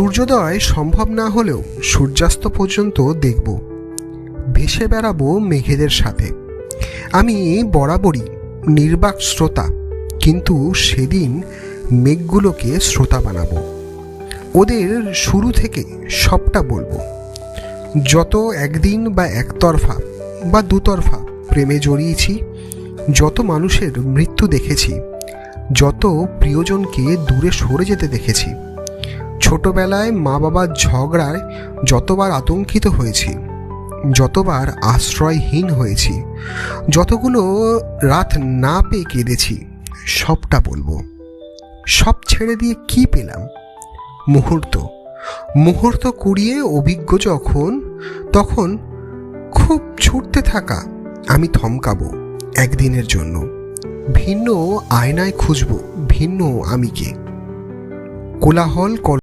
সূর্যোদয় সম্ভব না হলেও সূর্যাস্ত পর্যন্ত দেখব। ভেসে বেড়াবো মেঘেদের সাথে। আমি বরাবরই নির্বাক শ্রোতা, কিন্তু সেদিন মেঘগুলোকে শ্রোতা বানাবো। ওদের শুরু থেকে সবটা বলব। যত একদিন বা একতরফা বা দুতরফা প্রেমে জড়িয়েছি, যত মানুষের মৃত্যু দেখেছি, যত প্রিয়জনকে দূরে সরে যেতে দেখেছি ছোটবেলায় মা বাবার ঝগড়ায় যতবার আতঙ্কিত হয়েছি, যতবার আশ্রয়হীন হয়েছি, যতগুলো রাত না পেয়ে কেঁদেছি, সবটা বলব। সব ছেড়ে দিয়ে কি পেলাম? মুহূর্ত। মুহূর্ত কুড়িয়ে অভিজ্ঞ যখন, তখন খুব ছুটতে থাকা আমি থমকাবো একদিনের জন্য। ভিন্ন আয়নায় খুঁজব, ভিন্ন আমিকে। কোলাহল কল